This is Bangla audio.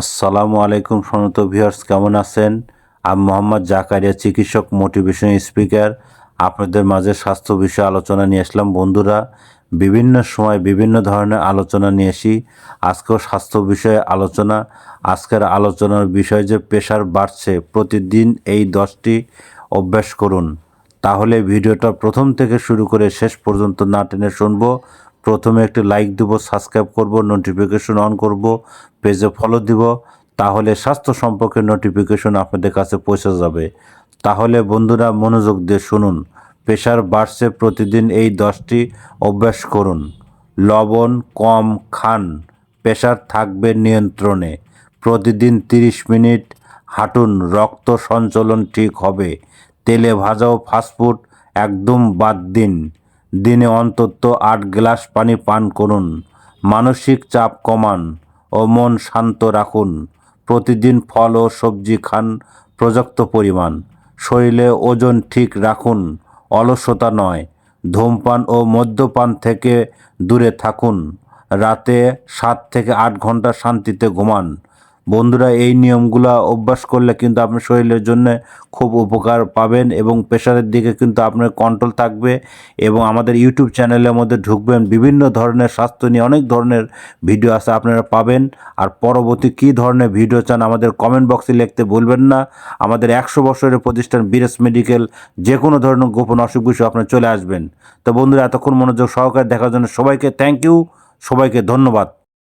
আসসালামু আলাইকুম সনত ভিউয়ার্স, কেমন আছেন? আমি মোহাম্মদ জাকারিয়া, চিকিৎসক মোটিভেশন স্পিকার। আপনাদের মাঝে স্বাস্থ্য বিষয়ে আলোচনা নিয়ে আসলাম। বন্ধুরা, বিভিন্ন সময় বিভিন্ন ধরনের আলোচনা নিয়ে আসি। আজকেও স্বাস্থ্য বিষয়ে আলোচনা। আজকের আলোচনার বিষয় যে প্রেশার বাড়ছে, প্রতিদিন এই দশটি অভ্যাস করুন। তাহলে ভিডিওটা প্রথম থেকে শুরু করে শেষ পর্যন্ত না টেনে শুনব। প্রথমে একটি লাইক দিব সাবস্ক্রাইব করব নোটিফিকেশন অন করব পেজে ফলো দিব, তাহলে স্বাস্থ্য সম্পর্কে নোটিফিকেশন আপনাদের কাছে পৌঁছে যাবে। তাহলে বন্ধুরা মনোযোগ দিয়ে শুনুন, প্রেশার বাড়ছে প্রতিদিন এই দশটি, অভ্যাস করুন। লবণ কম খান, প্রেশার থাকবে নিয়ন্ত্রণে। প্রতিদিন তিরিশ মিনিট হাঁটুন, রক্ত সঞ্চালন ঠিক হবে। তেলে ভাজা ও ফাস্টফুড একদম বাদ দিন। দিনে অন্তত আট গ্লাস পানি পান করুন, মানসিক চাপ কমান ও মন শান্ত রাখুন। প্রতিদিন ফল ও সবজি খান, পর্যাপ্ত পরিমাণ। শরীরে ওজন ঠিক রাখুন, অলসতা নয়। ধূমপান ও মদ্যপান থেকে দূরে থাকুন। রাতে সাত থেকে আট ঘণ্টা শান্তিতে ঘুমান। বন্ধুরা, এই নিয়মগুলো অভ্যাস করলে কিন্তু আপনার শরীরের জন্য খুব উপকার পাবেন এবং প্রেশারের দিকে কিন্তু আপনার কন্ট্রোল থাকবে এবং আমাদের ইউটিউব চ্যানেলের মধ্যে ঢুকবেন। বিভিন্ন ধরনের স্বাস্থ্য নিয়ে অনেক ধরনের ভিডিও আছে, আপনারা পাবেন। আর পরবর্তী কী ধরনের ভিডিও চান আমাদের কমেন্ট বক্সে লিখতে ভুলবেন না। আমাদের একশো বছরের প্রতিষ্ঠান বিরেস মেডিকেল যে কোনো ধরনের গোপন অসুখ বিষয়ে আপনার চলে আসবেন। তো বন্ধুরা, এতক্ষণ মনোযোগ সহকারে দেখার জন্য সবাইকে থ্যাংক ইউ সবাইকে ধন্যবাদ।